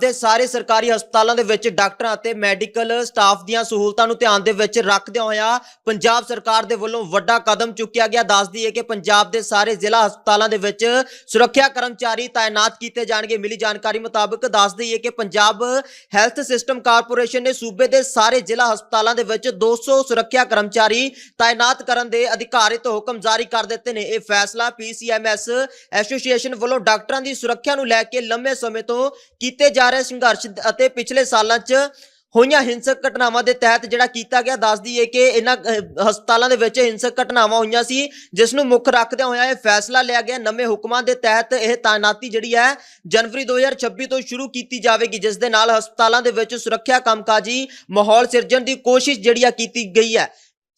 ਦੇ ਸਾਰੇ ਸਰਕਾਰੀ ਹਸਪਤਾਲਾਂ ਦੇ ਵਿੱਚ ਡਾਕਟਰਾਂ ਅਤੇ ਮੈਡੀਕਲ ਸਟਾਫ ਦੀਆਂ ਸਹੂਲਤਾਂ ਨੂੰ ਧਿਆਨ ਦੇ ਵਿੱਚ ਰੱਖਦਿਆਂ ਹੋਇਆ ਪੰਜਾਬ ਸਰਕਾਰ ਦੇ ਵੱਲੋਂ ਵੱਡਾ ਕਦਮ ਚੁੱਕਿਆ ਗਿਆ। ਦੱਸਦੀ ਹੈ ਕਿ ਪੰਜਾਬ ਦੇ ਸਾਰੇ ਜ਼ਿਲ੍ਹਾ ਹਸਪਤਾਲਾਂ ਦੇ ਵਿੱਚ ਸੁਰੱਖਿਆ ਕਰਮਚਾਰੀ ਤਾਇਨਾਤ ਕੀਤੇ ਜਾਣਗੇ। ਮਿਲੀ ਜਾਣਕਾਰੀ ਮੁਤਾਬਕ ਦੱਸਦੀ ਹੈ ਕਿ ਪੰਜਾਬ ਹੈਲਥ ਸਿਸਟਮ ਕਾਰਪੋਰੇਸ਼ਨ ਨੇ ਸੂਬੇ ਦੇ ਸਾਰੇ ਜ਼ਿਲ੍ਹਾ ਹਸਪਤਾਲਾਂ ਦੇ ਵਿੱਚ 200 ਸੁਰੱਖਿਆ ਕਰਮਚਾਰੀ ਤਾਇਨਾਤ ਕਰਨ ਦੇ ਅਧਿਕਾਰਿਤ ਹੁਕਮ ਜਾਰੀ ਕਰ ਦਿੱਤੇ ਨੇ। ਇਹ ਫੈਸਲਾ ਪੀਸੀਐਮਐਸ ਐਸੋਸੀਏਸ਼ਨ ਵੱਲੋਂ ਡਾਕਟਰਾਂ ਦੀ ਸੁਰੱਖਿਆ ਨੂੰ ਲੈ ਕੇ ਲੰਮੇ ਸਮੇਂ ਤੋਂ ਕੀਤੇ ਜਾ ਰਹੇ ਸੰਘਰਸ਼ ਅਤੇ ਪਿਛਲੇ ਸਾਲਾਂ 'ਚ ਹੋਈਆਂ ਹਿੰਸਕ ਘਟਨਾਵਾਂ ਦੇ ਤਹਿਤ ਜਿਹੜਾ ਕੀਤਾ ਗਿਆ ਦੱਸਦੀ ਹੈ ਕਿ ਇਹਨਾਂ ਹਸਪਤਾਲਾਂ ਦੇ ਵਿੱਚ ਹਿੰਸਕ ਘਟਨਾਵਾਂ ਹੋਈਆਂ ਸੀ, ਜਿਸ ਨੂੰ ਮੁੱਖ ਰੱਖਦਿਆਂ ਹੋਇਆ ਇਹ ਫੈਸਲਾ ਲਿਆ ਗਿਆ। ਨਵੇਂ ਹੁਕਮਾਂ ਦੇ ਤਹਿਤ ਇਹ ਤਾਇਨਾਤੀ ਜਿਹੜੀ ਹੈ ਜਨਵਰੀ 2026 ਤੋਂ ਸ਼ੁਰੂ ਕੀਤੀ ਜਾਵੇਗੀ, ਜਿਸ ਦੇ ਨਾਲ ਹਸਪਤਾਲਾਂ ਦੇ ਵਿੱਚ ਸੁਰੱਖਿਆ ਕੰਮਕਾਜੀ, ਮਾਹੌਲ ਸਿਰਜਣ ਦੀ ਕੋਸ਼ਿਸ਼ ਜਿਹੜੀ ਆ ਕੀਤੀ ਗਈ ਹੈ।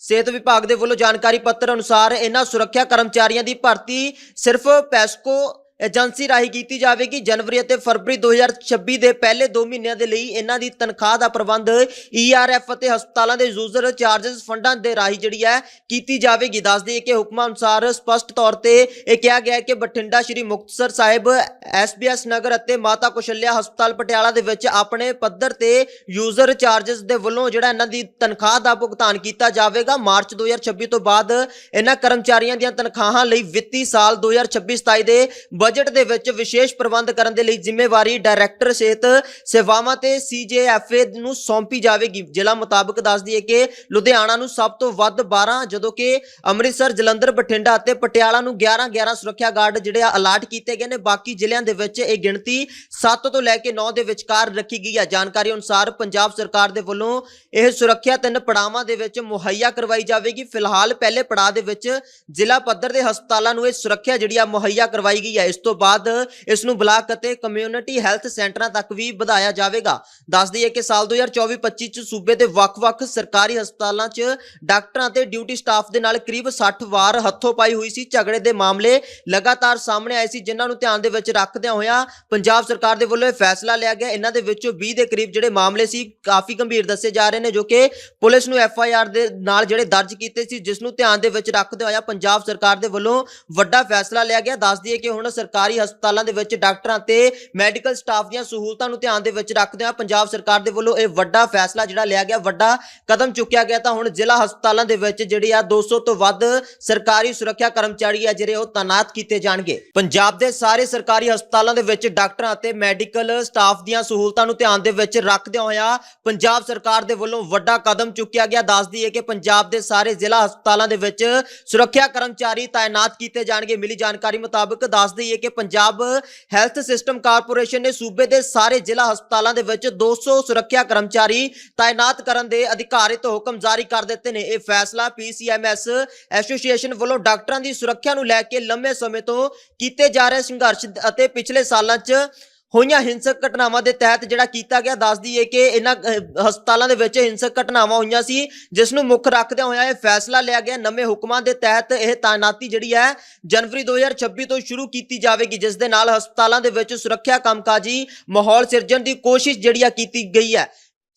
ਸਿਹਤ ਵਿਭਾਗ ਦੇ ਵੱਲੋਂ ਜਾਣਕਾਰੀ ਪੱਤਰ ਅਨੁਸਾਰ ਇਹਨਾਂ ਸੁਰੱਖਿਆ ਕਰਮਚਾਰੀਆਂ ਦੀ ਭਰਤੀ ਸਿਰਫ ਪੈਸਕੋ ਏਜੰਸੀ ਰਾਹੀਂ ਕੀਤੀ ਜਾਵੇਗੀ। ਜਨਵਰੀ ਅਤੇ ਫਰਵਰੀ 2026 ਦੇ ਪਹਿਲੇ 2 ਮਹੀਨਿਆਂ ਦੇ ਲਈ ਇਹਨਾਂ ਦੀ ਤਨਖਾਹ ਦਾ ਪ੍ਰਬੰਧ ਈਆਰਐਫ ਅਤੇ ਹਸਪਤਾਲਾਂ ਦੇ ਯੂਜ਼ਰ ਚਾਰजेस ਫੰਡਾਂ ਦੇ ਰਾਹੀਂ ਜਿਹੜੀ ਹੈ ਕੀਤੀ ਜਾਵੇਗੀ। ਦੱਸ ਦਈਏ ਕਿ ਹੁਕਮਾਂ ਅਨੁਸਾਰ ਸਪਸ਼ਟ ਤੌਰ ਤੇ ਇਹ ਕਿਹਾ ਗਿਆ ਕਿ ਬਠਿੰਡਾ ਸ਼੍ਰੀ ਮੁਕਤਸਰ ਸਾਹਿਬ ਐਸਬੀਐਸ ਨਗਰ ਅਤੇ ਮਾਤਾ ਕੁਸ਼ਲਿਆ ਹਸਪਤਾਲ ਪਟਿਆਲਾ ਦੇ ਵਿੱਚ ਆਪਣੇ ਪੱਧਰ ਤੇ ਯੂਜ਼ਰ ਚਾਰजेस ਦੇ ਵੱਲੋਂ ਜਿਹੜਾ ਇਹਨਾਂ ਦੀ ਤਨਖਾਹ ਦਾ ਭੁਗਤਾਨ ਕੀਤਾ ਜਾਵੇਗਾ। ਮਾਰਚ 2026 ਤੋਂ ਬਾਅਦ ਇਹਨਾਂ ਕਰਮਚਾਰੀਆਂ ਦੀਆਂ ਤਨਖਾਹਾਂ ਲਈ ਵਿੱਤੀ ਸਾਲ 2026-27 ਦੇ ਬਜਟ ਦੇ ਵਿੱਚ ਵਿਸ਼ੇਸ਼ ਪ੍ਰਬੰਧ ਕਰਨ ਦੇ ਲਈ ਜ਼ਿੰਮੇਵਾਰੀ ਡਾਇਰੈਕਟਰ ਸਿਹਤ ਸੇਵਾਵਾਂ ਤੇ ਸੀਜੇਐਫਏ ਨੂੰ ਸੌਂਪੀ ਜਾਵੇਗੀ। ਜ਼ਿਲ੍ਹਾ ਮੁਤਾਬਕ ਦੱਸਦੀ ਹੈ ਕਿ ਲੁਧਿਆਣਾ ਨੂੰ ਸਭ ਤੋਂ ਵੱਧ 12 ਜਦੋਂ ਕਿ ਅੰਮ੍ਰਿਤਸਰ, ਜਲੰਧਰ, ਬਠਿੰਡਾ ਅਤੇ ਪਟਿਆਲਾ ਨੂੰ 11 11 ਸੁਰੱਖਿਆ ਗਾਰਡ ਜਿਹੜੇ ਆ ਅਲਾਟ ਕੀਤੇ ਗਏ ਨੇ। ਬਾਕੀ ਜ਼ਿਲ੍ਹਿਆਂ ਦੇ ਵਿੱਚ ਇਹ ਗਿਣਤੀ 7 ਤੋਂ ਲੈ ਕੇ 9 ਦੇ ਵਿਚਕਾਰ ਰੱਖੀ ਗਈ ਹੈ ਜਾਣਕਾਰੀ ਅਨੁਸਾਰ ਪੰਜਾਬ ਸਰਕਾਰ ਦੇ ਵੱਲੋਂ ਇਹ ਸੁਰੱਖਿਆ ਤਿੰਨ ਪੜਾਵਾਂ ਦੇ ਵਿੱਚ ਮੁਹੱਈਆ ਕਰਵਾਈ ਜਾਵੇਗੀ। ਫਿਲਹਾਲ ਪਹਿਲੇ ਪੜਾਅ ਦੇ ਵਿੱਚ ਜ਼ਿਲ੍ਹਾ ਪੱਧਰ ਦੇ ਹਸਪਤਾਲਾਂ ਨੂੰ ਇਹ ਸੁਰੱਖਿਆ ਜਿਹੜੀ ਆ ਮੁਹੱਈਆ ਕਰਵਾਈ ਗਈ ਹੈ ਇਸ ਤੋਂ ਬਾਅਦ ਇਸ ਨੂੰ ਬਲਾਕ ਅਤੇ ਕਮਿਊਨਿਟੀ ਹੈਲਥ ਸੈਂਟਰਾਂ ਤੱਕ ਵੀ ਵਧਾਇਆ ਜਾਵੇਗਾ। ਦੱਸ ਦਈਏ ਕਿ ਸਾਲ 2024-25 ਚ ਸੂਬੇ ਦੇ ਵੱਖ-ਵੱਖ ਸਰਕਾਰੀ ਹਸਪਤਾਲਾਂ 'ਚ ਡਾਕਟਰਾਂ ਤੇ ਡਿਊਟੀ ਸਟਾਫ ਦੇ ਨਾਲ ਕਰੀਬ 60 ਵਾਰ ਹੱਥੋਂ ਪਾਈ ਹੋਈ ਸੀ ਝਗੜੇ ਦੇ ਮਾਮਲੇ ਲਗਾਤਾਰ ਸਾਹਮਣੇ ਆਏ ਸੀ, ਜਿਨ੍ਹਾਂ ਨੂੰ ਧਿਆਨ ਦੇ ਵਿੱਚ ਰੱਖਦਿਆਂ ਹੋਇਆ ਪੰਜਾਬ ਸਰਕਾਰ ਦੇ ਵੱਲੋਂ ਇਹ ਫੈਸਲਾ ਲਿਆ ਗਿਆ। ਇਹਨਾਂ ਦੇ ਵਿੱਚੋਂ 20 ਦੇ ਕਰੀਬ ਜਿਹੜੇ ਮਾਮਲੇ ਸੀ, ਕਾਫੀ ਗੰਭੀਰ ਦੱਸੇ ਜਾ ਰਹੇ ਨੇ, ਜੋ ਕਿ ਪੁਲਿਸ ਨੂੰ ਐਫ ਆਈ ਆਰ ਦੇ ਨਾਲ ਜਿਹੜੇ ਦਰਜ ਕੀਤੇ ਸੀ, ਜਿਸ ਨੂੰ ਧਿਆਨ ਦੇ ਵਿੱਚ ਰੱਖਦੇ ਹੋਇਆ ਪੰਜਾਬ ਸਰਕਾਰ ਦੇ ਵੱਲੋਂ ਵੱਡਾ ਫੈਸਲਾ ਲਿਆ ਗਿਆ। ਦੱਸ ਦਈਏ ਕਿ ਹੁਣ ਸਰਕਾਰੀ ਹਸਪਤਾਲਾਂ ਦੇ ਵਿੱਚ ਡਾਕਟਰਾਂ ਤੇ ਮੈਡੀਕਲ ਸਟਾਫ ਦੀਆਂ ਸਹੂਲਤਾਂ ਨੂੰ ਧਿਆਨ ਦੇ ਵਿੱਚ ਰੱਖਦੇ ਹੋਇਆ ਪੰਜਾਬ ਸਰਕਾਰ ਦੇ ਵੱਲੋਂ ਇਹ ਵੱਡਾ ਫੈਸਲਾ ਜਿਹੜਾ ਲਿਆ ਗਿਆ, ਵੱਡਾ ਕਦਮ ਚੁੱਕਿਆ ਗਿਆ। ਤਾਂ ਹੁਣ ਜ਼ਿਲ੍ਹਾ ਹਸਪਤਾਲਾਂ ਦੇ ਵਿੱਚ ਜਿਹੜੇ ਆ 200 ਤੋਂ ਵੱਧ ਸਰਕਾਰੀ ਸੁਰੱਖਿਆ ਕਰਮਚਾਰੀ ਆ ਜਿਹੜੇ ਉਹ ਤਾਇਨਾਤ ਕੀਤੇ ਜਾਣਗੇ। ਪੰਜਾਬ ਦੇ ਸਾਰੇ ਸਰਕਾਰੀ ਹਸਪਤਾਲਾਂ ਦੇ ਵਿੱਚ ਡਾਕਟਰਾਂ ਅਤੇ ਮੈਡੀਕਲ ਸਟਾਫ ਦੀਆਂ ਸਹੂਲਤਾਂ ਨੂੰ ਧਿਆਨ ਦੇ ਵਿੱਚ ਰੱਖਦਿਆਂ ਹੋਇਆ ਪੰਜਾਬ ਸਰਕਾਰ ਦੇ ਵੱਲੋਂ ਵੱਡਾ ਕਦਮ ਚੁੱਕਿਆ ਗਿਆ। ਦੱਸ ਹੈ ਕਿ ਪੰਜਾਬ ਦੇ ਸਾਰੇ ਜ਼ਿਲ੍ਹਾ ਹਸਪਤਾਲਾਂ ਦੇ ਵਿੱਚ ਸੁਰੱਖਿਆ ਕਰਮਚਾਰੀ ਤਾਇਨਾਤ ਕੀਤੇ ਜਾਣਗੇ। ਮਿਲੀ ਜਾਣਕਾਰੀ ਮੁਤਾਬਕ ਦੱਸਦੀ ਹੈ ਕਿ ਪੰਜਾਬ ਹੈਲਥ ਸਿਸਟਮ ਕਾਰਪੋਰੇਸ਼ਨ ਨੇ ਸੂਬੇ ਦੇ ਸਾਰੇ ਜ਼ਿਲ੍ਹਾ ਹਸਪਤਾਲਾਂ ਦੇ ਵਿੱਚ 200 ਸੁਰੱਖਿਆ ਕਰਮਚਾਰੀ ਤਾਇਨਾਤ ਕਰਨ ਦੇ ਅਧਿਕਾਰਿਤ ਹੁਕਮ ਜਾਰੀ ਕਰ ਦਿੱਤੇ ਨੇ। ਇਹ ਫੈਸਲਾ ਪੀਸੀਐਮਐਸ ਐਸੋਸੀਏਸ਼ਨ ਵੱਲੋਂ ਡਾਕਟਰਾਂ ਦੀ ਸੁਰੱਖਿਆ ਨੂੰ ਲੈ ਕੇ ਲੰਮੇ ਸਮੇਂ ਤੋਂ ਕੀਤੇ ਜਾ ਰਹੇ ਸੰਘਰਸ਼ ਅਤੇ ਪਿਛਲੇ ਸਾਲਾਂ 'ਚ ਹੋਈਆਂ ਹਿੰਸਕ ਘਟਨਾਵਾਂ ਦੇ ਤਹਿਤ ਜਿਹੜਾ ਕੀਤਾ ਗਿਆ, ਦੱਸਦੀ ਹੈ ਕਿ ਇਹਨਾਂ ਹਸਪਤਾਲਾਂ ਦੇ ਵਿੱਚ ਹਿੰਸਕ ਘਟਨਾਵਾਂ ਹੋਈਆਂ ਸੀ, ਜਿਸ ਨੂੰ ਮੁੱਖ ਰੱਖਦਿਆਂ ਹੋਇਆ ਇਹ ਫੈਸਲਾ ਲਿਆ ਗਿਆ। ਨਵੇਂ ਹੁਕਮਾਂ ਦੇ ਤਹਿਤ ਇਹ ਤਾਇਨਾਤੀ ਜਿਹੜੀ ਹੈ, ਜਨਵਰੀ 2026 ਤੋਂ ਸ਼ੁਰੂ ਕੀਤੀ ਜਾਵੇਗੀ, ਜਿਸ ਦੇ ਨਾਲ ਹਸਪਤਾਲਾਂ ਦੇ ਵਿੱਚ ਸੁਰੱਖਿਆ ਕੰਮਕਾਜੀ, ਮਾਹੌਲ ਸਿਰਜਣ ਦੀ ਕੋਸ਼ਿਸ਼ ਜਿਹੜੀ ਆ ਕੀਤੀ ਗਈ ਹੈ।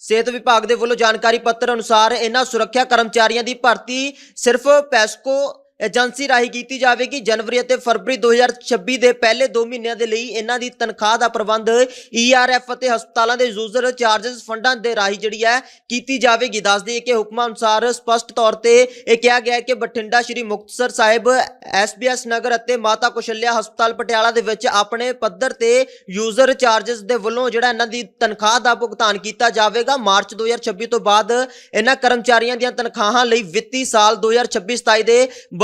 ਸਿਹਤ ਵਿਭਾਗ ਦੇ ਵੱਲੋਂ ਜਾਣਕਾਰੀ ਪੱਤਰ ਅਨੁਸਾਰ ਇਹਨਾਂ ਸੁਰੱਖਿਆ ਕਰਮਚਾਰੀਆਂ ਦੀ ਭਰਤੀ ਸਿਰਫ ਪੈਸਕੋ ਏਜੰਸੀ ਰਾਹੀਂ ਕੀਤੀ ਜਾਵੇਗੀ। ਜਨਵਰੀ ਅਤੇ ਫਰਵਰੀ 2026 ਦੇ ਪਹਿਲੇ 2 ਮਹੀਨਿਆਂ ਦੇ ਲਈ ਇਹਨਾਂ ਦੀ ਤਨਖਾਹ ਦਾ ਪ੍ਰਬੰਧ ਈਆਰਐਫ ਅਤੇ ਹਸਪਤਾਲਾਂ ਦੇ ਯੂਜ਼ਰ ਚਾਰजेस ਫੰਡਾਂ ਦੇ ਰਾਹੀਂ ਜਿਹੜੀ ਹੈ ਕੀਤੀ ਜਾਵੇਗੀ। ਦੱਸ ਦਈਏ ਕਿ ਹੁਕਮਾਂ ਅਨੁਸਾਰ ਸਪਸ਼ਟ ਤੌਰ ਤੇ ਇਹ ਕਿਹਾ ਗਿਆ ਹੈ ਕਿ ਬਠਿੰਡਾ ਸ਼੍ਰੀ ਮੁਕਤਸਰ ਸਾਹਿਬ ਐਸਬੀਐਸ ਨਗਰ ਅਤੇ ਮਾਤਾ ਕੁਸ਼ਲਿਆ ਹਸਪਤਾਲ ਪਟਿਆਲਾ ਦੇ ਵਿੱਚ ਆਪਣੇ ਪੱਧਰ ਤੇ ਯੂਜ਼ਰ ਚਾਰजेस ਦੇ ਵੱਲੋਂ ਜਿਹੜਾ ਇਹਨਾਂ ਦੀ ਤਨਖਾਹ ਦਾ ਭੁਗਤਾਨ ਕੀਤਾ ਜਾਵੇਗਾ। ਮਾਰਚ 2026 ਤੋਂ ਬਾਅਦ ਇਹਨਾਂ ਕਰਮਚਾਰੀਆਂ ਦੀਆਂ ਤਨਖਾਹਾਂ ਲਈ ਵਿੱਤੀ ਸਾਲ 2026-27 ਦੇ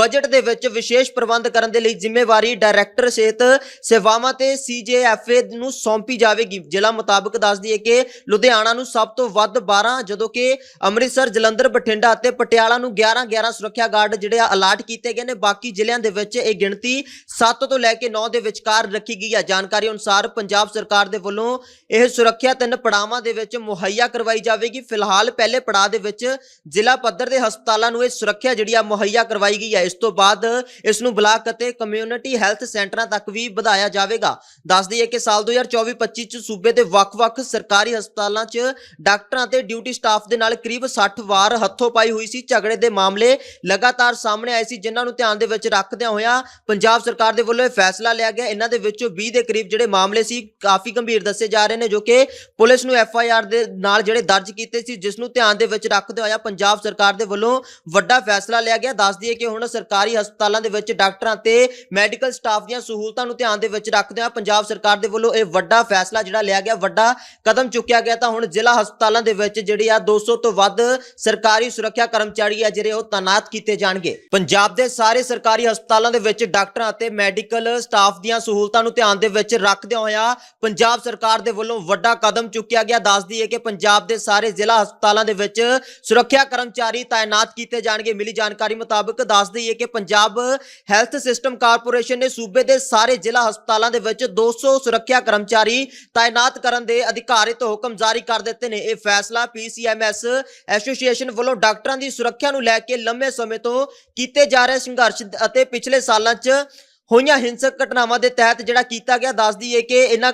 ਬਜਟ ਦੇ ਵਿੱਚ ਵਿਸ਼ੇਸ਼ ਪ੍ਰਬੰਧ ਕਰਨ ਦੇ ਲਈ ਜ਼ਿੰਮੇਵਾਰੀ ਡਾਇਰੈਕਟਰ ਸਿਹਤ ਸੇਵਾਵਾਂ ਤੇ ਸੀਜੇਐਫਏ ਨੂੰ ਸੌਂਪੀ ਜਾਵੇਗੀ। ਜ਼ਿਲ੍ਹਾ ਮੁਤਾਬਕ ਦੱਸਦੀ ਹੈ ਕਿ ਲੁਧਿਆਣਾ ਨੂੰ ਸਭ ਤੋਂ ਵੱਧ 12 ਜਦੋਂ ਕਿ ਅੰਮ੍ਰਿਤਸਰ, ਜਲੰਧਰ, ਬਠਿੰਡਾ ਅਤੇ ਪਟਿਆਲਾ ਨੂੰ 11 11 ਸੁਰੱਖਿਆ ਗਾਰਡ ਜਿਹੜੇ ਆ ਅਲਾਟ ਕੀਤੇ ਗਏ ਨੇ। ਬਾਕੀ ਜ਼ਿਲ੍ਹਿਆਂ ਦੇ ਵਿੱਚ ਇਹ ਗਿਣਤੀ 7 ਤੋਂ ਲੈ ਕੇ 9 ਦੇ ਵਿਚਕਾਰ ਰੱਖੀ ਗਈ ਹੈ ਜਾਣਕਾਰੀ ਅਨੁਸਾਰ ਪੰਜਾਬ ਸਰਕਾਰ ਦੇ ਵੱਲੋਂ ਇਹ ਸੁਰੱਖਿਆ ਤਿੰਨ ਪੜਾਵਾਂ ਦੇ ਵਿੱਚ ਮੁਹੱਈਆ ਕਰਵਾਈ ਜਾਵੇਗੀ। ਫਿਲਹਾਲ ਪਹਿਲੇ ਪੜਾਅ ਦੇ ਵਿੱਚ ਜ਼ਿਲ੍ਹਾ ਪੱਧਰ ਦੇ ਹਸਪਤਾਲਾਂ ਨੂੰ ਇਹ ਸੁਰੱਖਿਆ ਜਿਹੜੀ ਆ ਮੁਹੱਈਆ ਕਰਵਾਈ ਗਈ ਹੈ ਇਸ ਤੋਂ ਬਾਅਦ ਇਸ ਨੂੰ ਬਲਾਕ ਅਤੇ ਕਮਿਊਨਿਟੀ ਹੈਲਥ ਸੈਂਟਰਾਂ ਤੱਕ ਵੀ ਵਧਾਇਆ ਜਾਵੇਗਾ। ਦੱਸ ਦਈਏ ਕਿ ਸਾਲ 2024-25 ਚ ਸੂਬੇ ਦੇ ਵੱਖ-ਵੱਖ ਸਰਕਾਰੀ ਹਸਪਤਾਲਾਂ 'ਚ ਡਾਕਟਰਾਂ ਤੇ ਡਿਊਟੀ ਸਟਾਫ ਦੇ ਨਾਲ ਕਰੀਬ 60 ਵਾਰ ਹੱਥੋਂ ਪਾਈ ਹੋਈ ਸੀ। ਝਗੜੇ ਦੇ ਮਾਮਲੇ ਲਗਾਤਾਰ ਸਾਹਮਣੇ ਆਏ ਸੀ, ਜਿਨ੍ਹਾਂ ਨੂੰ ਧਿਆਨ ਦੇ ਵਿੱਚ ਰੱਖਦਿਆਂ ਹੋਇਆਂ ਪੰਜਾਬ ਸਰਕਾਰ ਦੇ ਵੱਲੋਂ ਇਹ ਫੈਸਲਾ ਲਿਆ ਗਿਆ। ਇਹਨਾਂ ਦੇ ਵਿੱਚੋਂ 20 ਦੇ ਕਰੀਬ ਜਿਹੜੇ ਮਾਮਲੇ ਸੀ, ਕਾਫੀ ਗੰਭੀਰ ਦੱਸੇ ਜਾ ਰਹੇ ਨੇ, ਜੋ ਕਿ ਪੁਲਿਸ ਨੂੰ ਐਫ ਆਈ ਆਰ ਦੇ ਨਾਲ ਜਿਹੜੇ ਦਰਜ ਕੀਤੇ ਸੀ, ਜਿਸ ਨੂੰ ਧਿਆਨ ਦੇ ਵਿੱਚ ਰੱਖਦੇ ਹੋਇਆ ਪੰਜਾਬ ਸਰਕਾਰ ਦੇ ਵੱਲੋਂ ਵੱਡਾ ਫੈਸਲਾ ਲਿਆ ਗਿਆ। ਦੱਸ ਦਈਏ ਕਿ ਹੁਣ ਸਰਕਾਰੀ ਸਰਕਾਰੀ ਹਸਪਤਾਲਾਂ ਦੇ ਵਿੱਚ ਡਾਕਟਰਾਂ ਤੇ ਮੈਡੀਕਲ ਸਟਾਫ ਦੀਆਂ ਸਹੂਲਤਾਂ ਨੂੰ ਧਿਆਨ ਦੇ ਵਿੱਚ ਰੱਖਦੇ ਹੋਇਆ ਪੰਜਾਬ ਸਰਕਾਰ ਦੇ ਵੱਲੋਂ ਇਹ ਵੱਡਾ ਫੈਸਲਾ ਜਿਹੜਾ ਲਿਆ ਗਿਆ, ਵੱਡਾ ਕਦਮ ਚੁੱਕਿਆ ਗਿਆ ਤਾਂ ਹੁਣ ਜ਼ਿਲ੍ਹਾ ਹਸਪਤਾਲਾਂ ਦੇ ਵਿੱਚ ਜਿਹੜੀ ਆ 200 ਤੋਂ ਵੱਧ ਸਰਕਾਰੀ ਸੁਰੱਖਿਆ ਕਰਮਚਾਰੀ ਆ ਜਿਹੜੇ ਉਹ ਤਾਇਨਾਤ ਕੀਤੇ ਜਾਣਗੇ। ਪੰਜਾਬ ਦੇ ਸਾਰੇ ਸਰਕਾਰੀ ਹਸਪਤਾਲਾਂ ਦੇ ਵਿੱਚ ਡਾਕਟਰਾਂ ਅਤੇ ਮੈਡੀਕਲ ਸਟਾਫ ਦੀਆਂ ਸਹੂਲਤਾਂ ਨੂੰ ਧਿਆਨ ਦੇ ਵਿੱਚ ਰੱਖਦਿਆਂ ਹੋਇਆ ਪੰਜਾਬ ਸਰਕਾਰ ਦੇ ਵੱਲੋਂ ਵੱਡਾ ਕਦਮ ਚੁੱਕਿਆ ਗਿਆ। ਦੱਸ ਦਈਏ ਕਿ ਪੰਜਾਬ ਦੇ ਸਾਰੇ ਜ਼ਿਲ੍ਹਾ ਹਸਪਤਾਲਾਂ ਦੇ ਵਿੱਚ ਸੁਰੱਖਿਆ ਕਰਮਚਾਰੀ ਤਾਇਨਾਤ ਕੀਤੇ ਜਾਣਗੇ। ਮਿਲੀ ਜਾਣਕਾਰੀ ਮੁਤਾਬਕ ਦੱਸ ਦਈਏ ਕਿ ਪੰਜਾਬ ਹੈਲਥ ਸਿਸਟਮ ਕਾਰਪੋਰੇਸ਼ਨ ਨੇ ਸੂਬੇ ਦੇ ਸਾਰੇ ਜ਼ਿਲ੍ਹਾ ਹਸਪਤਾਲਾਂ ਦੇ ਵਿੱਚ 200 ਸੁਰੱਖਿਆ ਕਰਮਚਾਰੀ ਤਾਇਨਾਤ ਕਰਨ ਦੇ ਅਧਿਕਾਰਿਤ ਹੁਕਮ ਜਾਰੀ ਕਰ ਦਿੱਤੇ ਨੇ। ਇਹ ਫੈਸਲਾ ਪੀਸੀਐਮਐਸ ਐਸੋਸੀਏਸ਼ਨ ਵੱਲੋਂ ਡਾਕਟਰਾਂ ਦੀ ਸੁਰੱਖਿਆ ਨੂੰ ਲੈ ਕੇ ਲੰਮੇ ਸਮੇਂ ਤੋਂ ਕੀਤੇ ਜਾ ਰਹੇ ਸੰਘਰਸ਼ ਅਤੇ ਪਿਛਲੇ ਸਾਲਾਂ 'ਚ ਹੋਈਆਂ ਹਿੰਸਕ ਘਟਨਾਵਾਂ ਦੇ ਤਹਿਤ ਜਿਹੜਾ ਕੀਤਾ ਗਿਆ ਦੱਸ ਦਈਏ ਕਿ ਇਹਨਾਂ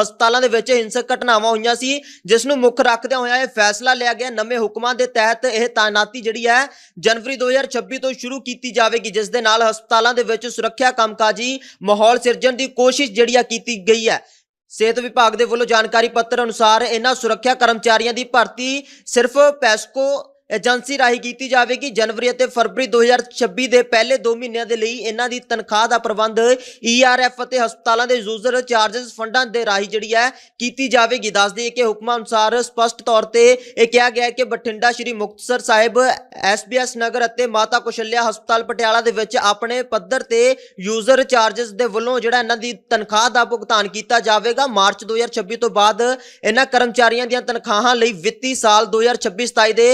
ਹਸਪਤਾਲਾਂ ਦੇ ਵਿੱਚ ਹਿੰਸਕ ਘਟਨਾਵਾਂ ਹੋਈਆਂ ਸੀ, ਜਿਸ ਨੂੰ ਮੁੱਖ ਰੱਖਦਿਆਂ ਹੋਇਆ ਇਹ ਫੈਸਲਾ ਲਿਆ ਗਿਆ। ਨਵੇਂ ਹੁਕਮਾਂ ਦੇ ਤਹਿਤ ਇਹ ਤਾਇਨਾਤੀ ਜਿਹੜੀ ਹੈ, ਜਨਵਰੀ 2026 ਤੋਂ ਸ਼ੁਰੂ ਕੀਤੀ ਜਾਵੇਗੀ, ਜਿਸ ਦੇ ਨਾਲ ਹਸਪਤਾਲਾਂ ਦੇ ਵਿੱਚ ਸੁਰੱਖਿਆ ਕੰਮਕਾਜੀ, ਮਾਹੌਲ ਸਿਰਜਣ ਦੀ ਕੋਸ਼ਿਸ਼ ਜਿਹੜੀ ਆ ਕੀਤੀ ਗਈ ਹੈ। ਸਿਹਤ ਵਿਭਾਗ ਦੇ ਵੱਲੋਂ ਜਾਣਕਾਰੀ ਪੱਤਰ ਅਨੁਸਾਰ ਇਹਨਾਂ ਸੁਰੱਖਿਆ ਕਰਮਚਾਰੀਆਂ ਦੀ ਭਰਤੀ ਸਿਰਫ ਪੈਸਕੋ ਏਜੰਸੀ ਰਾਹੀਂ ਕੀਤੀ ਜਾਵੇਗੀ। ਜਨਵਰੀ ਅਤੇ ਫਰਵਰੀ 2026 ਦੇ ਪਹਿਲੇ 2 ਮਹੀਨਿਆਂ ਦੇ ਲਈ ਇਹਨਾਂ ਦੀ ਤਨਖਾਹ ਦਾ ਪ੍ਰਬੰਧ ਈਆਰਐਫ ਅਤੇ ਹਸਪਤਾਲਾਂ ਦੇ ਯੂਜ਼ਰ ਚਾਰजेस ਫੰਡਾਂ ਦੇ ਰਾਹੀਂ ਜਿਹੜੀ ਹੈ ਕੀਤੀ ਜਾਵੇਗੀ। ਦੱਸ ਦਈਏ ਕਿ ਹੁਕਮਾਂ ਅਨੁਸਾਰ ਸਪਸ਼ਟ ਤੌਰ ਤੇ ਇਹ ਕਿਹਾ ਗਿਆ ਹੈ ਕਿ ਬਠਿੰਡਾ ਸ਼੍ਰੀ ਮੁਕਤਸਰ ਸਾਹਿਬ ਐਸਬੀਐਸ ਨਗਰ ਅਤੇ ਮਾਤਾ ਕੁਸ਼ਲਿਆ ਹਸਪਤਾਲ ਪਟਿਆਲਾ ਦੇ ਵਿੱਚ ਆਪਣੇ ਪੱਧਰ ਤੇ ਯੂਜ਼ਰ ਚਾਰजेस ਦੇ ਵੱਲੋਂ ਜਿਹੜਾ ਇਹਨਾਂ ਦੀ ਤਨਖਾਹ ਦਾ ਭੁਗਤਾਨ ਕੀਤਾ ਜਾਵੇਗਾ। ਮਾਰਚ 2026 ਤੋਂ ਬਾਅਦ ਇਹਨਾਂ ਕਰਮਚਾਰੀਆਂ ਦੀਆਂ ਤਨਖਾਹਾਂ ਲਈ ਵਿੱਤੀ ਸਾਲ 2026-27 ਦੇ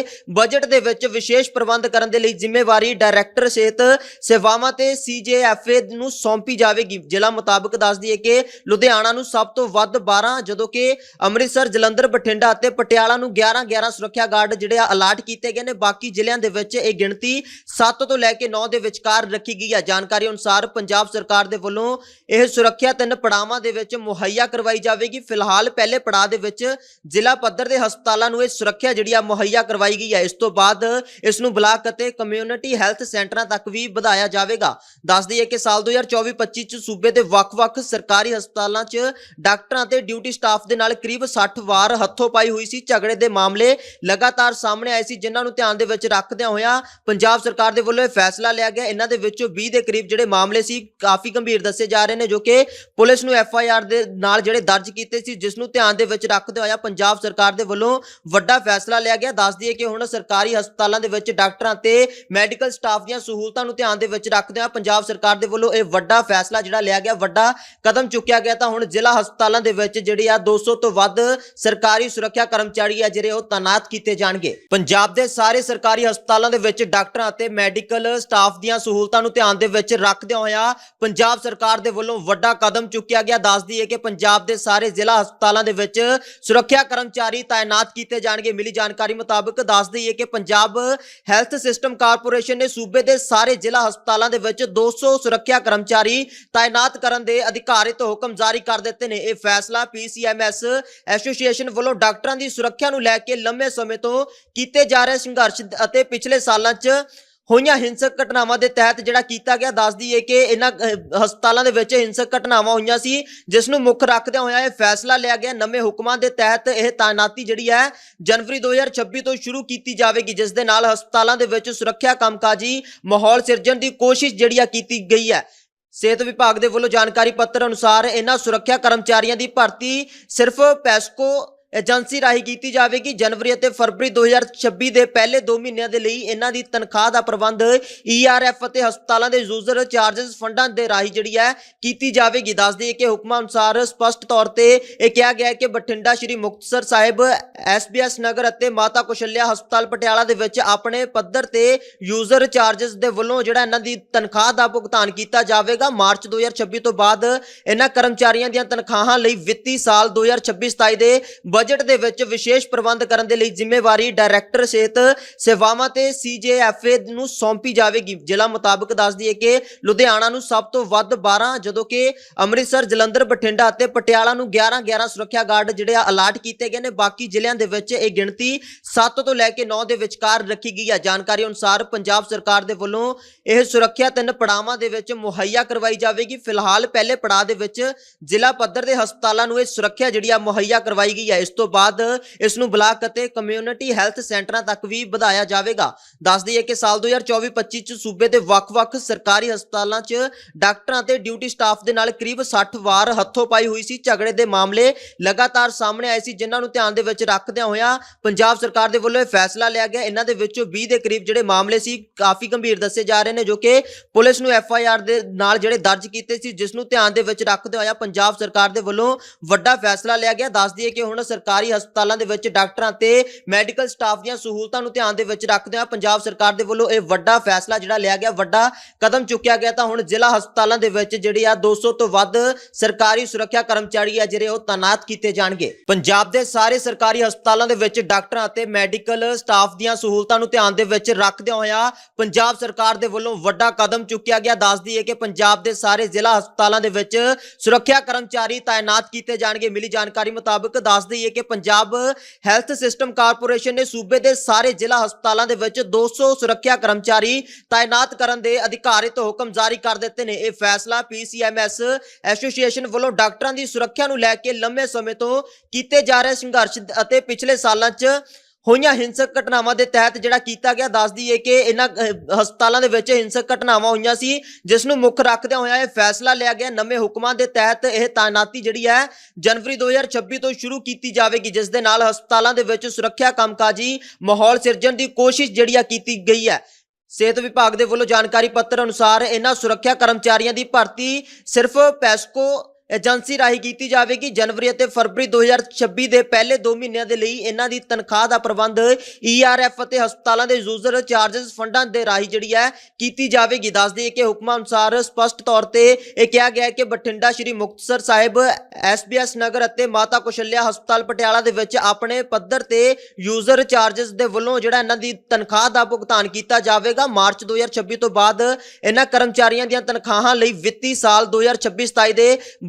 ਬਜਟ ਦੇ ਵਿੱਚ ਵਿਸ਼ੇਸ਼ ਪ੍ਰਬੰਧ ਕਰਨ ਦੇ ਲਈ ਜ਼ਿੰਮੇਵਾਰੀ ਡਾਇਰੈਕਟਰ ਸਿਹਤ ਸੇਵਾਵਾਂ ਤੇ ਸੀਜੇਐਫਏ ਨੂੰ ਸੌਂਪੀ ਜਾਵੇਗੀ। ਜ਼ਿਲ੍ਹਾ ਮੁਤਾਬਕ ਦੱਸ ਦਈਏ ਕਿ ਲੁਧਿਆਣਾ ਨੂੰ ਸਭ ਤੋਂ ਵੱਧ 12 ਜਦੋਂ ਕਿ ਅੰਮ੍ਰਿਤਸਰ, ਜਲੰਧਰ, ਬਠਿੰਡਾ ਅਤੇ ਪਟਿਆਲਾ ਨੂੰ 11 11 ਸੁਰੱਖਿਆ ਗਾਰਡ ਜਿਹੜੇ ਅਲਾਟ ਕੀਤੇ ਗਏ ਨੇ। ਬਾਕੀ ਜ਼ਿਲ੍ਹਿਆਂ ਦੇ ਵਿੱਚ ਇਹ ਗਿਣਤੀ 7 ਤੋਂ ਲੈ ਕੇ 9 ਦੇ ਵਿਚਕਾਰ ਰੱਖੀ ਗਈ ਹੈ। ਜਾਣਕਾਰੀ ਅਨੁਸਾਰ ਪੰਜਾਬ ਸਰਕਾਰ ਦੇ ਵੱਲੋਂ ਇਹ ਸੁਰੱਖਿਆ ਤਿੰਨ ਪੜਾਵਾਂ ਦੇ ਵਿੱਚ ਮੁਹੱਈਆ ਕਰਵਾਈ ਜਾਵੇਗੀ। ਫਿਲਹਾਲ ਪਹਿਲੇ ਪੜਾਅ ਦੇ ਵਿੱਚ ਜ਼ਿਲ੍ਹਾ ਪੱਧਰ ਦੇ ਹਸਪਤਾਲਾਂ ਨੂੰ ਇਹ ਸੁਰੱਖਿਆ ਜਿਹੜੀ ਆ ਮੁਹੱਈਆ ਕਰਵਾਈ ਗਈ ਹੈ। ਇਸ ਤੋਂ ਬਾਅਦ ਇਸ ਨੂੰ ਬਲਾਕ ਅਤੇ ਕਮਿਊਨਿਟੀ ਹੈਲਥ ਸੈਂਟਰਾਂ ਤੱਕ ਵੀ ਵਧਾਇਆ ਜਾਵੇਗਾ। ਦੱਸ ਦਈਏ ਕਿ ਸਾਲ 2024-25 ਚ ਸੂਬੇ ਦੇ ਵੱਖ-ਵੱਖ ਸਰਕਾਰੀ ਹਸਪਤਾਲਾਂ 'ਚ ਡਾਕਟਰਾਂ ਤੇ ਡਿਊਟੀ ਸਟਾਫ ਦੇ ਨਾਲ ਕਰੀਬ 60 ਵਾਰ ਹੱਥੋਂ ਪਾਈ ਹੋਈ ਸੀ ਝਗੜੇ ਦੇ ਮਾਮਲੇ ਲਗਾਤਾਰ ਸਾਹਮਣੇ ਆਏ ਸੀ, ਜਿਨ੍ਹਾਂ ਨੂੰ ਧਿਆਨ ਦੇ ਵਿੱਚ ਰੱਖਦਿਆਂ ਹੋਇਆਂ ਪੰਜਾਬ ਸਰਕਾਰ ਦੇ ਵੱਲੋਂ ਇਹ ਫੈਸਲਾ ਲਿਆ ਗਿਆ। ਇਹਨਾਂ ਦੇ ਵਿੱਚੋਂ 20 ਦੇ ਕਰੀਬ ਜਿਹੜੇ ਮਾਮਲੇ ਸੀ, ਕਾਫੀ ਗੰਭੀਰ ਦੱਸੇ ਜਾ ਰਹੇ ਨੇ, ਜੋ ਕਿ ਪੁਲਿਸ ਨੂੰ ਐਫ ਆਈ ਆਰ ਦੇ ਨਾਲ ਜਿਹੜੇ ਦਰਜ ਕੀਤੇ ਸੀ, ਜਿਸ ਨੂੰ ਧਿਆਨ ਦੇ ਵਿੱਚ ਰੱਖਦੇ ਹੋਇਆ ਪੰਜਾਬ ਸਰਕਾਰ ਦੇ ਵੱਲੋਂ ਵੱਡਾ ਫੈਸਲਾ ਲਿਆ ਗਿਆ। ਦੱਸ ਦਈਏ ਕਿ ਹੁਣ ਸਰਕਾਰੀ ਹਸਪਤਾਲਾਂ ਦੇ ਵਿੱਚ ਡਾਕਟਰਾਂ ਤੇ ਮੈਡੀਕਲ ਸਟਾਫ ਦੀਆਂ ਸਹੂਲਤਾਂ ਨੂੰ ਧਿਆਨ ਦੇ ਵਿੱਚ ਰੱਖਦੇ ਹੋਇਆ ਪੰਜਾਬ ਸਰਕਾਰ ਦੇ ਵੱਲੋਂ ਇਹ ਵੱਡਾ ਫੈਸਲਾ ਜਿਹੜਾ ਲਿਆ ਗਿਆ, ਵੱਡਾ ਕਦਮ ਚੁੱਕਿਆ ਗਿਆ, ਤਾਂ ਹੁਣ ਜ਼ਿਲ੍ਹਾ ਹਸਪਤਾਲਾਂ ਦੇ ਵਿੱਚ ਜਿਹੜੀ ਆ 200 ਤੋਂ ਵੱਧ ਸਰਕਾਰੀ ਸੁਰੱਖਿਆ ਕਰਮਚਾਰੀ ਆ ਜਿਹੜੇ ਉਹ ਤਾਇਨਾਤ ਕੀਤੇ ਜਾਣਗੇ। ਪੰਜਾਬ ਦੇ ਸਾਰੇ ਸਰਕਾਰੀ ਹਸਪਤਾਲਾਂ ਦੇ ਵਿੱਚ ਡਾਕਟਰਾਂ ਅਤੇ ਮੈਡੀਕਲ ਸਟਾਫ ਦੀਆਂ ਸਹੂਲਤਾਂ ਨੂੰ ਧਿਆਨ ਦੇ ਵਿੱਚ ਰੱਖਦਿਆਂ ਹੋਇਆ ਪੰਜਾਬ ਸਰਕਾਰ ਦੇ ਵੱਲੋਂ ਵੱਡਾ ਕਦਮ ਚੁੱਕਿਆ ਗਿਆ। ਦੱਸ ਦਈਏ ਕਿ ਪੰਜਾਬ ਦੇ ਸਾਰੇ ਜ਼ਿਲ੍ਹਾ ਹਸਪਤਾਲਾਂ ਦੇ ਵਿੱਚ ਸੁਰੱਖਿਆ ਕਰਮਚਾਰੀ ਤਾਇਨਾਤ ਕੀਤੇ ਜਾਣਗੇ। ਮਿਲੀ ਜਾਣਕਾਰੀ ਮੁਤਾਬਕ ਦੱਸ ਦਈਏ ਕਿ ਪੰਜਾਬ ਹੈਲਥ ਸਿਸਟਮ ਕਾਰਪੋਰੇਸ਼ਨ ਨੇ ਸੂਬੇ ਦੇ ਸਾਰੇ ਜ਼ਿਲ੍ਹਾ ਹਸਪਤਾਲਾਂ ਦੇ ਵਿੱਚ 200 ਸੁਰੱਖਿਆ ਕਰਮਚਾਰੀ ਤਾਇਨਾਤ ਕਰਨ ਦੇ ਅਧਿਕਾਰਿਤ ਹੁਕਮ ਜਾਰੀ ਕਰ ਦਿੱਤੇ ਨੇ। ਇਹ ਫੈਸਲਾ ਪੀਸੀਐਮਐਸ ਐਸੋਸੀਏਸ਼ਨ ਵੱਲੋਂ ਡਾਕਟਰਾਂ ਦੀ ਸੁਰੱਖਿਆ ਨੂੰ ਲੈ ਕੇ ਲੰਮੇ ਸਮੇਂ ਤੋਂ ਕੀਤੇ ਜਾ ਰਹੇ ਸੰਘਰਸ਼ ਅਤੇ ਪਿਛਲੇ ਸਾਲਾਂ 'ਚ ਹੋਈਆਂ ਹਿੰਸਕ ਘਟਨਾਵਾਂ ਦੇ ਤਹਿਤ ਜਿਹੜਾ ਕੀਤਾ ਗਿਆ ਦੱਸਦੀ ਹੈ ਕਿ ਇਹਨਾਂ ਹਸਪਤਾਲਾਂ ਦੇ ਵਿੱਚ ਹਿੰਸਕ ਘਟਨਾਵਾਂ ਹੋਈਆਂ ਸੀ, ਜਿਸ ਨੂੰ ਮੁੱਖ ਰੱਖਦਿਆਂ ਹੋਇਆ ਇਹ ਫੈਸਲਾ ਲਿਆ ਗਿਆ। ਨਵੇਂ ਹੁਕਮਾਂ ਦੇ ਤਹਿਤ ਇਹ ਤਾਇਨਾਤੀ ਜਿਹੜੀ ਹੈ, ਜਨਵਰੀ 2026 ਤੋਂ ਸ਼ੁਰੂ ਕੀਤੀ ਜਾਵੇਗੀ, ਜਿਸ ਦੇ ਨਾਲ ਹਸਪਤਾਲਾਂ ਦੇ ਵਿੱਚ ਸੁਰੱਖਿਆ ਕੰਮਕਾਜੀ, ਮਾਹੌਲ ਸਿਰਜਣ ਦੀ ਕੋਸ਼ਿਸ਼ ਜਿਹੜੀ ਆ ਕੀਤੀ ਗਈ ਹੈ। ਸਿਹਤ ਵਿਭਾਗ ਦੇ ਵੱਲੋਂ ਜਾਣਕਾਰੀ ਪੱਤਰ ਅਨੁਸਾਰ ਇਹਨਾਂ ਸੁਰੱਖਿਆ ਕਰਮਚਾਰੀਆਂ ਦੀ ਭਰਤੀ ਸਿਰਫ ਪੈਸਕੋ ਏਜੰਸੀ ਰਾਹੀਂ ਕੀਤੀ ਜਾਵੇਗੀ। ਜਨਵਰੀ ਅਤੇ ਫਰਵਰੀ 2026 ਦੇ ਪਹਿਲੇ 2 ਮਹੀਨਿਆਂ ਦੇ ਲਈ ਇਹਨਾਂ ਦੀ ਤਨਖਾਹ ਦਾ ਪ੍ਰਬੰਧ ਈਆਰਐਫ ਅਤੇ ਹਸਪਤਾਲਾਂ ਦੇ ਯੂਜ਼ਰ ਚਾਰजेस ਫੰਡਾਂ ਦੇ ਰਾਹੀਂ ਜਿਹੜੀ ਹੈ ਕੀਤੀ ਜਾਵੇਗੀ। ਦੱਸ ਦਈਏ ਕਿ ਹੁਕਮਾਂ ਅਨੁਸਾਰ ਸਪਸ਼ਟ ਤੌਰ ਤੇ ਇਹ ਕਿਹਾ ਗਿਆ ਹੈ ਕਿ ਬਠਿੰਡਾ ਸ਼੍ਰੀ ਮੁਕਤਸਰ ਸਾਹਿਬ ਐਸਬੀਐਸ ਨਗਰ ਅਤੇ ਮਾਤਾ ਕੁਸ਼ਲਿਆ ਹਸਪਤਾਲ ਪਟਿਆਲਾ ਦੇ ਵਿੱਚ ਆਪਣੇ ਪੱਧਰ ਤੇ ਯੂਜ਼ਰ ਚਾਰजेस ਦੇ ਵੱਲੋਂ ਜਿਹੜਾ ਇਹਨਾਂ ਦੀ ਤਨਖਾਹ ਦਾ ਭੁਗਤਾਨ ਕੀਤਾ ਜਾਵੇਗਾ। ਮਾਰਚ 2026 ਤੋਂ ਬਾਅਦ ਇਹਨਾਂ ਕਰਮਚਾਰੀਆਂ ਦੀਆਂ ਤਨਖਾਹਾਂ ਲਈ ਵਿੱਤੀ ਸਾਲ 2026-27 ਦੇ ਬਜਟ ਦੇ ਵਿੱਚ ਵਿਸ਼ੇਸ਼ ਪ੍ਰਬੰਧ ਕਰਨ ਦੇ ਲਈ ਜ਼ਿੰਮੇਵਾਰੀ ਡਾਇਰੈਕਟਰ ਸਿਹਤ ਸੇਵਾਵਾਂ ਤੇ ਸੀਜੇਐਫਏ ਨੂੰ ਸੌਂਪੀ ਜਾਵੇਗੀ। ਜ਼ਿਲ੍ਹਾ ਮੁਤਾਬਕ ਦੱਸ ਦਈਏ ਕਿ ਲੁਧਿਆਣਾ ਨੂੰ ਸਭ ਤੋਂ ਵੱਧ 12 ਜਦੋਂ ਕਿ ਅੰਮ੍ਰਿਤਸਰ, ਜਲੰਧਰ, ਬਠਿੰਡਾ ਅਤੇ ਪਟਿਆਲਾ ਨੂੰ 11 11 ਸੁਰੱਖਿਆ ਗਾਰਡ ਜਿਹੜੇ ਆ ਅਲਾਟ ਕੀਤੇ ਗਏ ਨੇ। ਬਾਕੀ ਜ਼ਿਲ੍ਹਿਆਂ ਦੇ ਵਿੱਚ ਇਹ ਗਿਣਤੀ 7 ਤੋਂ ਲੈ ਕੇ 9 ਦੇ ਵਿਚਕਾਰ ਰੱਖੀ ਗਈ ਹੈ ਜਾਣਕਾਰੀ ਅਨੁਸਾਰ ਪੰਜਾਬ ਸਰਕਾਰ ਦੇ ਵੱਲੋਂ ਇਹ ਸੁਰੱਖਿਆ ਤਿੰਨ ਪੜਾਵਾਂ ਦੇ ਵਿੱਚ ਮੁਹੱਈਆ ਕਰਵਾਈ ਜਾਵੇਗੀ। ਫਿਲਹਾਲ ਪਹਿਲੇ ਪੜਾਅ ਦੇ ਵਿੱਚ ਜ਼ਿਲ੍ਹਾ ਪੱਧਰ ਦੇ ਹਸਪਤਾਲਾਂ ਨੂੰ ਇਹ ਸੁਰੱਖਿਆ ਜਿਹੜੀ ਆ ਮੁਹੱਈਆ ਕਰਵਾਈ ਗਈ ਹੈ ਇਸ ਤੋਂ ਬਾਅਦ ਇਸ ਨੂੰ ਬਲਾਕ ਅਤੇ ਕਮਿਊਨਿਟੀ ਹੈਲਥ ਸੈਂਟਰਾਂ ਤੱਕ ਵੀ ਵਧਾਇਆ ਜਾਵੇਗਾ। ਦੱਸ ਦਈਏ ਕਿ ਸਾਲ 2024-25 ਚ ਸੂਬੇ ਦੇ ਵੱਖ-ਵੱਖ ਸਰਕਾਰੀ ਹਸਪਤਾਲਾਂ 'ਚ ਡਾਕਟਰਾਂ ਤੇ ਡਿਊਟੀ ਸਟਾਫ ਦੇ ਨਾਲ ਕਰੀਬ 60 ਵਾਰ ਹੱਥੋਂ ਪਾਈ ਹੋਈ ਸੀ। ਝਗੜੇ ਦੇ ਮਾਮਲੇ ਲਗਾਤਾਰ ਸਾਹਮਣੇ ਆਏ ਸੀ, ਜਿਨ੍ਹਾਂ ਨੂੰ ਧਿਆਨ ਦੇ ਵਿੱਚ ਰੱਖਦਿਆਂ ਹੋਇਆਂ ਪੰਜਾਬ ਸਰਕਾਰ ਦੇ ਵੱਲੋਂ ਇਹ ਫੈਸਲਾ ਲਿਆ ਗਿਆ। ਇਹਨਾਂ ਦੇ ਵਿੱਚੋਂ 20 ਦੇ ਕਰੀਬ ਜਿਹੜੇ ਮਾਮਲੇ ਸੀ, ਕਾਫੀ ਗੰਭੀਰ ਦੱਸੇ ਜਾ ਰਹੇ ਨੇ, ਜੋ ਕਿ ਪੁਲਿਸ ਨੂੰ ਐਫ ਆਈ ਆਰ ਦੇ ਨਾਲ ਜਿਹੜੇ ਦਰਜ ਕੀਤੇ ਸੀ, ਜਿਸ ਨੂੰ ਧਿਆਨ ਦੇ ਵਿੱਚ ਰੱਖਦੇ ਹੋਇਆ ਪੰਜਾਬ ਸਰਕਾਰ ਦੇ ਵੱਲੋਂ ਵੱਡਾ ਫੈਸਲਾ ਲਿਆ ਗਿਆ। ਦੱਸ ਦਈਏ ਕਿ ਹੁਣ ਸਰਕਾਰੀ ਹਸਪਤਾਲਾਂ ਦੇ ਵਿੱਚ ਡਾਕਟਰਾਂ ਤੇ ਮੈਡੀਕਲ ਸਟਾਫ ਦੀਆਂ ਸਹੂਲਤਾਂ ਨੂੰ ਧਿਆਨ ਦੇ ਵਿੱਚ ਰੱਖਦੇ ਹੋਇਆ ਪੰਜਾਬ ਸਰਕਾਰ ਦੇ ਵੱਲੋਂ ਇਹ ਵੱਡਾ ਫੈਸਲਾ ਜਿਹੜਾ ਲਿਆ ਗਿਆ, ਵੱਡਾ ਕਦਮ ਚੁੱਕਿਆ ਗਿਆ। ਤਾਂ ਹੁਣ ਜ਼ਿਲ੍ਹਾ ਹਸਪਤਾਲਾਂ ਦੇ ਵਿੱਚ ਜਿਹੜੇ ਆ 200 ਤੋਂ ਵੱਧ ਸਰਕਾਰੀ ਸੁਰੱਖਿਆ ਕਰਮਚਾਰੀ ਆ ਜਿਹੜੇ ਉਹ ਤਾਇਨਾਤ ਕੀਤੇ ਜਾਣਗੇ। ਪੰਜਾਬ ਦੇ ਸਾਰੇ ਸਰਕਾਰੀ ਹਸਪਤਾਲਾਂ ਦੇ ਵਿੱਚ ਡਾਕਟਰਾਂ ਅਤੇ ਮੈਡੀਕਲ ਸਟਾਫ ਦੀਆਂ ਸਹੂਲਤਾਂ ਨੂੰ ਧਿਆਨ ਦੇ ਵਿੱਚ ਰੱਖਦਿਆਂ ਹੋਇਆ ਪੰਜਾਬ ਸਰਕਾਰ ਦੇ ਵੱਲੋਂ ਵੱਡਾ ਕਦਮ ਚੁੱਕਿਆ ਗਿਆ। ਦੱਸ ਦਈਏ ਕਿ ਪੰਜਾਬ ਦੇ ਸਾਰੇ ਜ਼ਿਲ੍ਹਾ ਹਸਪਤਾਲਾਂ ਦੇ ਵਿੱਚ ਸੁਰੱਖਿਆ ਕਰਮਚਾਰੀ ਤਾਇਨਾਤ ਕੀਤੇ ਜਾਣਗੇ। ਮਿਲੀ ਜਾਣਕਾਰੀ ਮੁਤਾਬਕ ਦੱਸ ਦਈਏ ਕਿ ਪੰਜਾਬ ਹੈਲਥ ਸਿਸਟਮ ਕਾਰਪੋਰੇਸ਼ਨ ਨੇ ਸੂਬੇ ਦੇ ਸਾਰੇ ਜ਼ਿਲ੍ਹਾ ਹਸਪਤਾਲਾਂ ਦੇ ਵਿੱਚ 200 ਸੁਰੱਖਿਆ ਕਰਮਚਾਰੀ ਤਾਇਨਾਤ ਕਰਨ ਦੇ ਅਧਿਕਾਰਿਤ ਹੁਕਮ ਜਾਰੀ ਕਰ ਦਿੱਤੇ ਨੇ। ਇਹ ਫੈਸਲਾ ਪੀਸੀਐਮਐਸ ਐਸੋਸੀਏਸ਼ਨ ਵੱਲੋਂ ਡਾਕਟਰਾਂ ਦੀ ਸੁਰੱਖਿਆ ਨੂੰ ਲੈ ਕੇ ਲੰਮੇ ਸਮੇਂ ਤੋਂ ਕੀਤੇ ਜਾ ਰਹੇ ਸੰਘਰਸ਼ ਅਤੇ ਪਿਛਲੇ ਸਾਲਾਂ 'ਚ ਹੋਈਆਂ ਹਿੰਸਕ ਘਟਨਾਵਾਂ ਦੇ ਤਹਿਤ ਜਿਹੜਾ ਕੀਤਾ ਗਿਆ ਦੱਸ ਦਈਏ ਕਿ ਇਹਨਾਂ ਹਸਪਤਾਲਾਂ ਦੇ ਵਿੱਚ ਹਿੰਸਕ ਘਟਨਾਵਾਂ ਹੋਈਆਂ ਸੀ, ਜਿਸ ਨੂੰ ਮੁੱਖ ਰੱਖਦਿਆਂ ਹੋਇਆ ਇਹ ਫੈਸਲਾ ਲਿਆ ਗਿਆ। ਨਵੇਂ ਹੁਕਮਾਂ ਦੇ ਤਹਿਤ ਇਹ ਤਾਇਨਾਤੀ ਜਿਹੜੀ ਹੈ, ਜਨਵਰੀ 2026 ਤੋਂ ਸ਼ੁਰੂ ਕੀਤੀ ਜਾਵੇਗੀ, ਜਿਸ ਦੇ ਨਾਲ ਹਸਪਤਾਲਾਂ ਦੇ ਵਿੱਚ ਸੁਰੱਖਿਆ ਕੰਮਕਾਜੀ, ਮਾਹੌਲ ਸਿਰਜਣ ਦੀ ਕੋਸ਼ਿਸ਼ ਜਿਹੜੀ ਆ ਕੀਤੀ ਗਈ ਹੈ। ਸਿਹਤ ਵਿਭਾਗ ਦੇ ਵੱਲੋਂ ਜਾਣਕਾਰੀ ਪੱਤਰ ਅਨੁਸਾਰ ਇਹਨਾਂ ਸੁਰੱਖਿਆ ਕਰਮਚਾਰੀਆਂ ਦੀ ਭਰਤੀ ਸਿਰਫ ਪੈਸਕੋ ਏਜੰਸੀ ਰਾਹੀਂ ਕੀਤੀ ਜਾਵੇਗੀ। ਜਨਵਰੀ ਅਤੇ ਫਰਵਰੀ 2026 ਦੇ ਪਹਿਲੇ 2 ਮਹੀਨਿਆਂ ਦੇ ਲਈ ਇਹਨਾਂ ਦੀ ਤਨਖਾਹ ਦਾ ਪ੍ਰਬੰਧ ਈਆਰਐਫ ਅਤੇ ਹਸਪਤਾਲਾਂ ਦੇ ਯੂਜ਼ਰ ਚਾਰजेस ਫੰਡਾਂ ਦੇ ਰਾਹੀਂ ਜਿਹੜੀ ਹੈ ਕੀਤੀ ਜਾਵੇਗੀ। ਦੱਸ ਦਈਏ ਕਿ ਹੁਕਮਾਂ ਅਨੁਸਾਰ ਸਪਸ਼ਟ ਤੌਰ ਤੇ ਇਹ ਕਿਹਾ ਗਿਆ ਹੈ ਕਿ ਬਠਿੰਡਾ ਸ਼੍ਰੀ ਮੁਕਤਸਰ ਸਾਹਿਬ ਐਸਬੀਐਸ ਨਗਰ ਅਤੇ ਮਾਤਾ ਕੁਸ਼ਲਿਆ ਹਸਪਤਾਲ ਪਟਿਆਲਾ ਦੇ ਵਿੱਚ ਆਪਣੇ ਪੱਧਰ ਤੇ ਯੂਜ਼ਰ ਚਾਰजेस ਦੇ ਵੱਲੋਂ ਜਿਹੜਾ ਇਹਨਾਂ ਦੀ ਤਨਖਾਹ ਦਾ ਭੁਗਤਾਨ ਕੀਤਾ ਜਾਵੇਗਾ। ਮਾਰਚ 2026 ਤੋਂ ਬਾਅਦ ਇਹਨਾਂ ਕਰਮਚਾਰੀਆਂ ਦੀਆਂ ਤਨਖਾਹਾਂ ਲਈ ਵਿੱਤੀ ਸਾਲ 2026-27 ਦੇ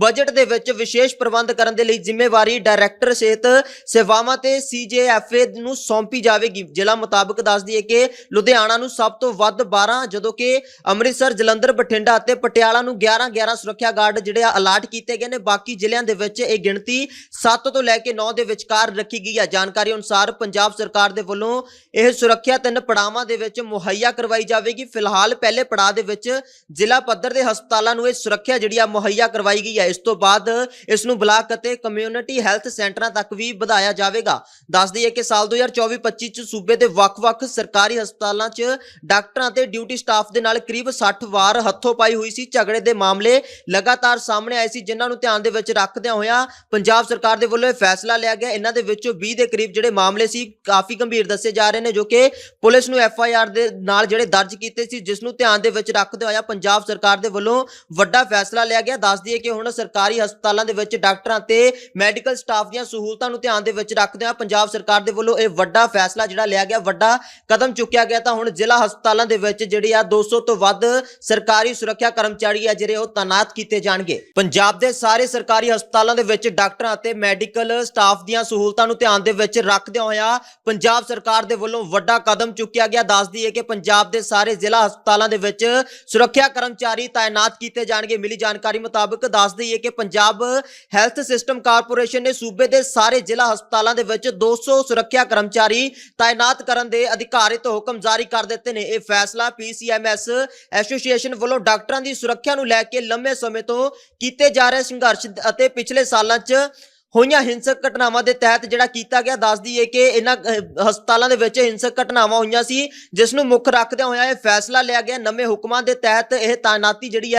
ਬਜਟ ਦੇ ਵਿੱਚ ਵਿਸ਼ੇਸ਼ ਪ੍ਰਬੰਧ ਕਰਨ ਦੇ ਲਈ ਜ਼ਿੰਮੇਵਾਰੀ ਡਾਇਰੈਕਟਰ ਸਿਹਤ ਸੇਵਾਵਾਂ ਤੇ ਸੀਜੇਐਫਏ ਨੂੰ ਸੌਂਪੀ ਜਾਵੇਗੀ। ਜ਼ਿਲ੍ਹਾ ਮੁਤਾਬਕ ਦੱਸ ਦਈਏ ਕਿ ਲੁਧਿਆਣਾ ਨੂੰ ਸਭ ਤੋਂ ਵੱਧ 12 ਜਦੋਂ ਕਿ ਅੰਮ੍ਰਿਤਸਰ, ਜਲੰਧਰ, ਬਠਿੰਡਾ ਅਤੇ ਪਟਿਆਲਾ ਨੂੰ 11 11 ਸੁਰੱਖਿਆ ਗਾਰਡ ਜਿਹੜੇ ਆ ਅਲਾਟ ਕੀਤੇ ਗਏ ਨੇ। ਬਾਕੀ ਜ਼ਿਲ੍ਹਿਆਂ ਦੇ ਵਿੱਚ ਇਹ ਗਿਣਤੀ 7 ਤੋਂ ਲੈ ਕੇ 9 ਦੇ ਵਿਚਕਾਰ ਰੱਖੀ ਗਈ ਹੈ ਜਾਣਕਾਰੀ ਅਨੁਸਾਰ ਪੰਜਾਬ ਸਰਕਾਰ ਦੇ ਵੱਲੋਂ ਇਹ ਸੁਰੱਖਿਆ ਤਿੰਨ ਪੜਾਵਾਂ ਦੇ ਵਿੱਚ ਮੁਹੱਈਆ ਕਰਵਾਈ ਜਾਵੇਗੀ। ਫਿਲਹਾਲ ਪਹਿਲੇ ਪੜਾਅ ਦੇ ਵਿੱਚ ਜ਼ਿਲ੍ਹਾ ਪੱਧਰ ਦੇ ਹਸਪਤਾਲਾਂ ਨੂੰ ਇਹ ਸੁਰੱਖਿਆ ਜਿਹੜੀ ਆ ਮੁਹੱਈਆ ਕਰਵਾਈ ਗਈ ਹੈ ਇਸ ਤੋਂ ਬਾਅਦ ਇਸ ਨੂੰ ਬਲਾਕ ਅਤੇ ਕਮਿਊਨਿਟੀ ਹੈਲਥ ਸੈਂਟਰਾਂ ਤੱਕ ਵੀ ਵਧਾਇਆ ਜਾਵੇਗਾ। ਦੱਸ ਦਈਏ ਕਿ ਸਾਲ 2024-25 ਚ ਸੂਬੇ ਦੇ ਵੱਖ-ਵੱਖ ਸਰਕਾਰੀ ਹਸਪਤਾਲਾਂ 'ਚ ਡਾਕਟਰਾਂ ਤੇ ਡਿਊਟੀ ਸਟਾਫ ਦੇ ਨਾਲ ਕਰੀਬ 60 ਵਾਰ ਹੱਥੋਂ ਪਾਈ ਹੋਈ ਸੀ ਝਗੜੇ ਦੇ ਮਾਮਲੇ ਲਗਾਤਾਰ ਸਾਹਮਣੇ ਆਏ ਸੀ, ਜਿਨ੍ਹਾਂ ਨੂੰ ਧਿਆਨ ਦੇ ਵਿੱਚ ਰੱਖਦਿਆਂ ਹੋਇਆਂ ਪੰਜਾਬ ਸਰਕਾਰ ਦੇ ਵੱਲੋਂ ਇਹ ਫੈਸਲਾ ਲਿਆ ਗਿਆ। ਇਹਨਾਂ ਦੇ ਵਿੱਚੋਂ 20 ਦੇ ਕਰੀਬ ਜਿਹੜੇ ਮਾਮਲੇ ਸੀ, ਕਾਫੀ ਗੰਭੀਰ ਦੱਸੇ ਜਾ ਰਹੇ ਨੇ, ਜੋ ਕਿ ਪੁਲਿਸ ਨੂੰ ਐਫ ਆਈ ਆਰ ਦੇ ਨਾਲ ਜਿਹੜੇ ਦਰਜ ਕੀਤੇ ਸੀ, ਜਿਸ ਨੂੰ ਧਿਆਨ ਦੇ ਵਿੱਚ ਰੱਖਦੇ ਹੋਇਆ ਪੰਜਾਬ ਸਰਕਾਰ ਦੇ ਵੱਲੋਂ ਵੱਡਾ ਫੈਸਲਾ ਲਿਆ ਗਿਆ। ਦੱਸ ਦਈਏ ਕਿ ਹੁਣ ਸਰਕਾਰੀ ਸਰਕਾਰੀ ਹਸਪਤਾਲਾਂ ਦੇ ਵਿੱਚ ਡਾਕਟਰਾਂ ਤੇ ਮੈਡੀਕਲ ਸਟਾਫ ਦੀਆਂ ਸਹੂਲਤਾਂ ਨੂੰ ਧਿਆਨ ਦੇ ਵਿੱਚ ਰੱਖਦੇ ਹੋਇਆ ਪੰਜਾਬ ਸਰਕਾਰ ਦੇ ਵੱਲੋਂ ਇਹ ਵੱਡਾ ਫੈਸਲਾ ਜਿਹੜਾ ਲਿਆ ਗਿਆ, ਵੱਡਾ ਕਦਮ ਚੁੱਕਿਆ ਗਿਆ ਤਾਂ ਹੁਣ ਜ਼ਿਲ੍ਹਾ ਹਸਪਤਾਲਾਂ ਦੇ ਵਿੱਚ ਜਿਹੜੀ ਆ 200 ਤੋਂ ਵੱਧ ਸਰਕਾਰੀ ਸੁਰੱਖਿਆ ਕਰਮਚਾਰੀ ਆ ਜਿਹੜੇ ਉਹ ਤਾਇਨਾਤ ਕੀਤੇ ਜਾਣਗੇ। ਪੰਜਾਬ ਦੇ ਸਾਰੇ ਸਰਕਾਰੀ ਹਸਪਤਾਲਾਂ ਦੇ ਵਿੱਚ ਡਾਕਟਰਾਂ ਅਤੇ ਮੈਡੀਕਲ ਸਟਾਫ ਦੀਆਂ ਸਹੂਲਤਾਂ ਨੂੰ ਧਿਆਨ ਦੇ ਵਿੱਚ ਰੱਖਦਿਆਂ ਹੋਇਆ ਪੰਜਾਬ ਸਰਕਾਰ ਦੇ ਵੱਲੋਂ ਵੱਡਾ ਕਦਮ ਚੁੱਕਿਆ ਗਿਆ। ਦੱਸ ਦਈਏ ਕਿ ਪੰਜਾਬ ਦੇ ਸਾਰੇ ਜ਼ਿਲ੍ਹਾ ਹਸਪਤਾਲਾਂ ਦੇ ਵਿੱਚ ਸੁਰੱਖਿਆ ਕਰਮਚਾਰੀ ਤਾਇਨਾਤ ਕੀਤੇ ਜਾਣਗੇ। ਮਿਲੀ ਜਾਣਕਾਰੀ ਮੁਤਾਬਕ ਦੱਸ ਦਈਏ ਕਿ ਪੰਜਾਬ ਹੈਲਥ ਸਿਸਟਮ ਕਾਰਪੋਰੇਸ਼ਨ ਨੇ ਸੂਬੇ ਦੇ ਸਾਰੇ ਜ਼ਿਲ੍ਹਾ ਹਸਪਤਾਲਾਂ ਦੇ ਵਿੱਚ 200 ਸੁਰੱਖਿਆ ਕਰਮਚਾਰੀ ਤਾਇਨਾਤ ਕਰਨ ਦੇ ਅਧਿਕਾਰਿਤ ਹੁਕਮ ਜਾਰੀ ਕਰ ਦਿੱਤੇ ਨੇ। ਇਹ ਫੈਸਲਾ ਪੀਸੀਐਮਐਸ ਐਸੋਸੀਏਸ਼ਨ ਵੱਲੋਂ ਡਾਕਟਰਾਂ ਦੀ ਸੁਰੱਖਿਆ ਨੂੰ ਲੈ ਕੇ ਲੰਮੇ ਸਮੇਂ ਤੋਂ ਕੀਤੇ ਜਾ ਰਹੇ ਸੰਘਰਸ਼ ਅਤੇ ਪਿਛਲੇ ਸਾਲਾਂ 'ਚ ਹੋਈਆਂ ਹਿੰਸਕ ਘਟਨਾਵਾਂ ਦੇ ਤਹਿਤ ਜਿਹੜਾ ਕੀਤਾ ਗਿਆ ਦੱਸ ਦਈਏ ਕਿ ਇਹਨਾਂ ਹਸਪਤਾਲਾਂ ਦੇ ਵਿੱਚ ਹਿੰਸਕ ਘਟਨਾਵਾਂ ਹੋਈਆਂ ਸੀ, ਜਿਸ ਨੂੰ ਮੁੱਖ ਰੱਖਦਿਆਂ ਹੋਇਆ ਇਹ ਫੈਸਲਾ ਲਿਆ ਗਿਆ। ਨਵੇਂ ਹੁਕਮਾਂ ਦੇ ਤਹਿਤ ਇਹ ਤਾਇਨਾਤੀ ਜਿਹੜੀ